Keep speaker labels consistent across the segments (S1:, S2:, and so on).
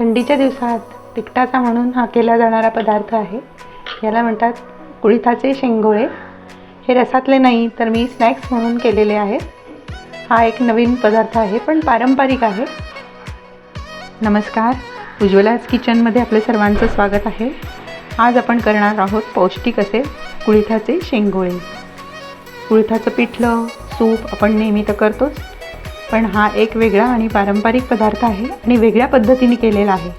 S1: थंडीच्या दिवसात तिखटाचा म्हणून हा केला जाणारा पदार्थ आहे. याला म्हणतात कुळिथाचे शेंगोळे. हे रसातले नाही तर मी स्नॅक्स म्हणून केलेले आहेत. हा एक नवीन पदार्थ आहे पण पारंपरिक आहे. नमस्कार. उज्ज्वलाज किचनमध्ये आपले सर्वांचं स्वागत आहे. आज आपण करणार आहोत पौष्टिक असे कुळिथाचे शेंगोळे. कुळिथाचं पिठलं सूप आपण नेहमी तर करतोच. पण हा एक वेगळा आणि पारंपरिक पदार्थ आहे आणि वेगळ्या पद्धतीने केलेला आहे.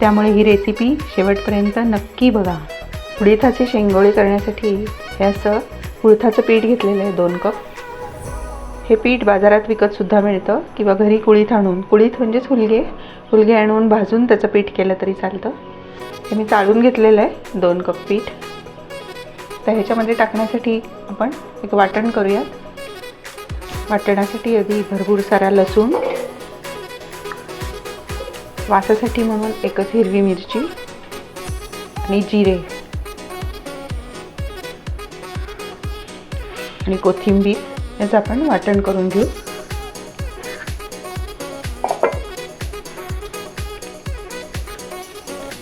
S1: त्यामुळे ही रेसिपी शेवटपर्यंत नक्की बघा. उडीथाचे शेंगोळे करण्यासाठी हे असं कुळथाचं पीठ घेतलेलं आहे दोन कप. हे पीठ बाजारात विकतसुद्धा मिळतं किंवा घरी कुळीथ आणून कुळीथ म्हणजेच हुलगे हुलगे आणून भाजून त्याचं पीठ केलं तरी चालतं. हे मी चाळून घेतलेलं आहे दोन कप पीठ. तर ह्याच्यामध्ये टाकण्यासाठी आपण एक वाटण करूयात. वाटण्यासाठी अगदी भरपूर सारा लसूण. वासासाठी म्हणून एकच हिरवी मिरची आणि जिरे. आणि कोथिंबीर याचं आपण वाटण करून घेऊ.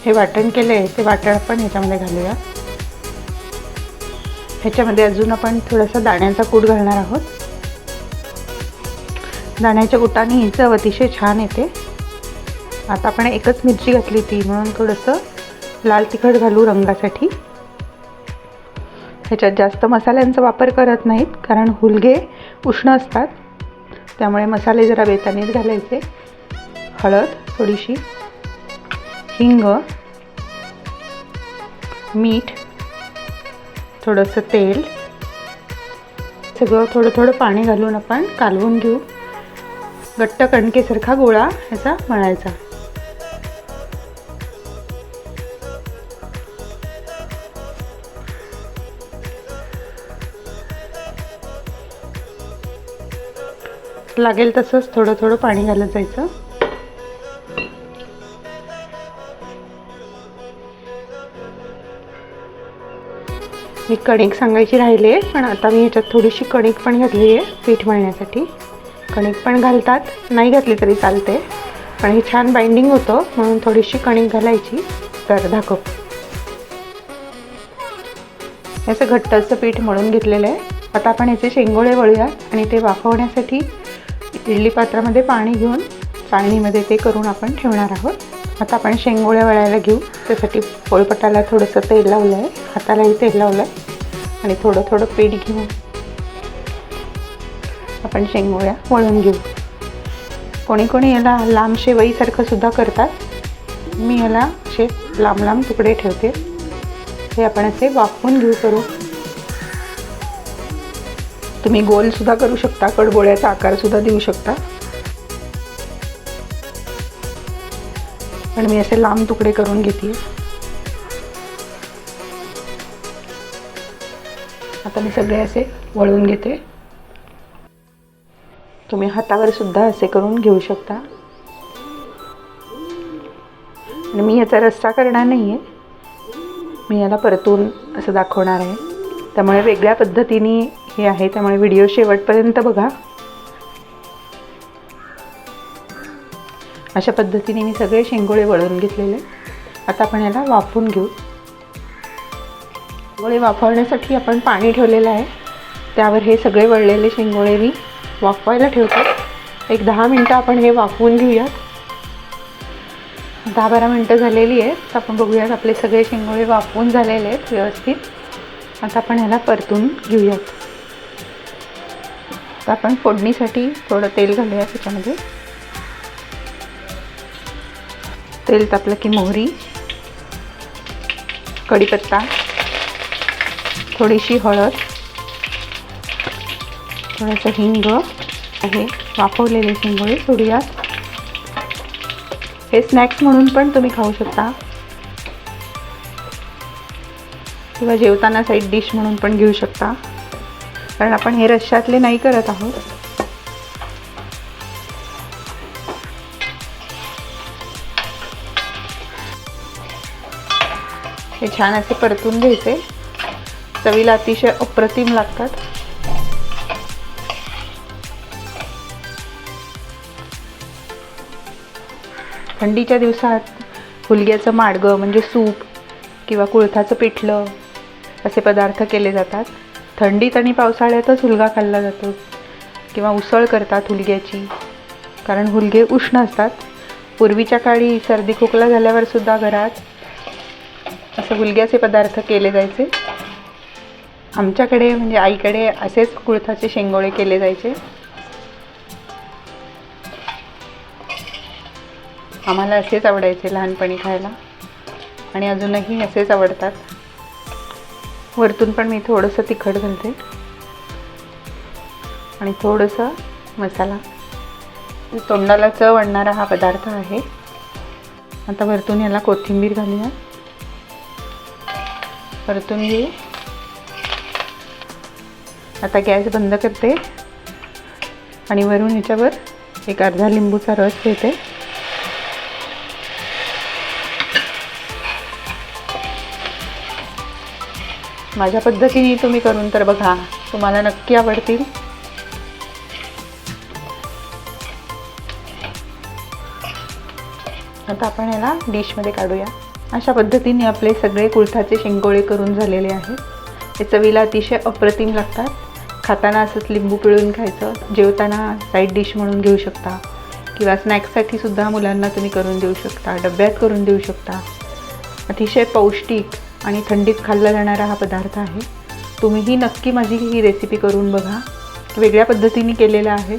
S1: हे वाटण केलं आहे ते वाटण आपण ह्याच्यामध्ये घालूया. ह्याच्यामध्ये अजून आपण थोडासा दाण्याचा कूट घालणार आहोत. दाण्याच्या गुटाने ही चव अतिशय छान येते. आता आपण एकच मिरची घातली ती म्हणून थोडंसं लाल तिखट घालू रंगासाठी. ह्याच्यात जास्त मसाल्यांचा वापर करत नाहीत कारण हुलगे उष्ण असतात. त्यामुळे मसाले जरा बेतानेच घालायचे. हळद थोडीशी हिंग मीठ थोडंसं तेल. सगळं थोडं थोडं पाणी घालून आपण कालवून घेऊ. घट्ट कणकेसारखा गोळा ह्याचा मळायचा. लागेल तसंच थोडं थोडं पाणी घालत जायचं. मी कणिक सांगायची राहिली आहे पण आता मी ह्याच्यात थोडीशी कणिक पण घातली आहे पीठ मळण्यासाठी. कणिक पण घालतात. नाही घातली तरी चालते. पण हे छान बाइंडिंग होतं म्हणून थोडीशी कणिक घालायची. तर दाखव. कप याचं घट्टचं पीठ मळून घेतलेलं आहे. आता आपण याचे शेंगोळे वळूयात आणि ते वाफवण्यासाठी इडली पात्रामध्ये पाणी घेऊन चाळणीमध्ये ते करून आपण ठेवणार आहोत. आता आपण शेंगोळ्या वळायला घेऊ. त्यासाठी पोळपटाला थोडंसं तेल लावलं आहे हातालाही तेल लावलं आहे आणि थोडं थोडं पीठ घेऊन आपण शेंगोळ्या वळून घेऊ. कोणी कोणी याला लांब शेवईसारखं सुद्धा करतात. मी याला असे लांब लांब तुकडे ठेवते. हे आपण असे वाफवून घेऊ करू. तुम्ही गोलसुद्धा करू शकता कडबोळ्याचा आकारसुद्धा देऊ शकता. पण मी असे लांब तुकडे करून घेते. आता मी सगळे असे वळून घेते. तुम्ही हातावर सुद्धा असे करून घेऊ शकता. आणि मी याचा रस्सा करणार नाही आहे मी याला परतून असं दाखवणार आहे. त्यामुळे वेगळ्या पद्धतीने हे आहे. त्यामुळे व्हिडिओ शेवटपर्यंत बघा. अशा पद्धतीने मी सगळे शेंगोळे वळून घेतलेले. आता आपण याला वाफवून घेऊ. शेंगोळे वाफवण्यासाठी आपण पाणी ठेवलेलं आहे. त्यावर हे सगळे वळलेले शेंगोळे मी वाफवायला ठेवतो. एक दहा मिनटं आपण हे वाफवून घेऊयात. दहा बारा मिनटं झालेली आहेत. तर आपण बघूयात आपले सगळे शेंगोळे वाफवून झालेले आहेत व्यवस्थित. आता आपण ह्याला परतून घेऊयात. तर आपण फोडणीसाठी थोडं तेल घालूया त्याच्यामध्ये. तेल तापलं की मोहरी. कढीपत्ता. थोडीशी हळद. थोडंसं हिंग आहे वाफवलेले शिंगोळे सोडूयात हे स्नॅक्स म्हणून पण तुम्ही खाऊ शकता. किंवा जेवताना साईड डिश म्हणून पण घेऊ शकता. कारण आपण हे रश्श्यातले नाही करत आहोत. हे छान असे परतून घ्यायचे. चवीला अतिशय अप्रतिम लागतात. थंडीच्या दिवसात हुलग्याचं माडगं म्हणजे सूप किंवा कुळथाचं पिठलं असे पदार्थ केले जातात. थंडीत आणि पावसाळ्यातच हुलगा खाल्ला जातो किंवा उसळ करतात हुलग्याची कारण हुलगे उष्ण असतात. पूर्वीच्या काळी सर्दी खोकला झाल्यावर सुद्धा घरात असं हुलग्याचे पदार्थ केले जायचे. आमच्याकडे म्हणजे आईकडे असेच कुळथाचे शेंगोळे केले जायचे. आम्हाला असेच आवडायचे लहानपणी खायला. आणि अजूनही असेच आवडतात. वरतून पण मी थोडंसं तिखट घालते. आणि थोडंसं मसाला. तोंडाला चव आणणारा हा पदार्थ आहे. आता वरतून याला कोथिंबीर घालूया. परतून घेऊ आता गॅस बंद करते. आणि वरून ह्याच्यावर एक अर्धा लिंबूचा रस घेते. माझ्या पद्धतीने तुम्ही करून तर बघा तुम्हाला नक्की आवडतील. आता आपण याला डिशमध्ये काढूया. अशा पद्धतीने आपले सगळे कुळथाचे शेंगोळे करून झालेले आहेत. ते चवीला अतिशय अप्रतिम लागतात. खाताना असंच लिंबू पिळून खायचं जेवताना साईड डिश म्हणून घेऊ शकता. किंवा स्नॅक्ससाठी सुद्धा मुलांना तुम्ही करून देऊ शकता डब्यात करून देऊ शकता. अतिशय पौष्टिक आणि थंडीत खाल्ला जाणारा हा पदार्थ आहे. तुम्हीही नक्की माझी ही रेसिपी करून बघा. वेगळ्या पद्धतीने केलेलं आहे.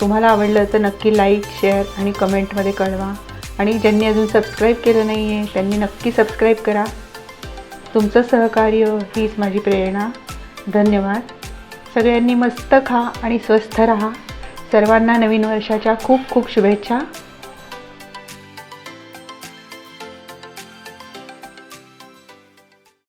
S1: तुम्हाला आवडलं तर नक्की लाईक शेअर आणि कमेंटमध्ये कळवा. आणि ज्यांनी अजून सबस्क्राईब केलं नाही आहे त्यांनी नक्की सबस्क्राईब करा. तुमचं सहकार्य हीच माझी प्रेरणा. धन्यवाद. सगळ्यांनी मस्त खा आणि स्वस्थ राहा. सर्वांना नवीन वर्षाच्या खूप खूप शुभेच्छा.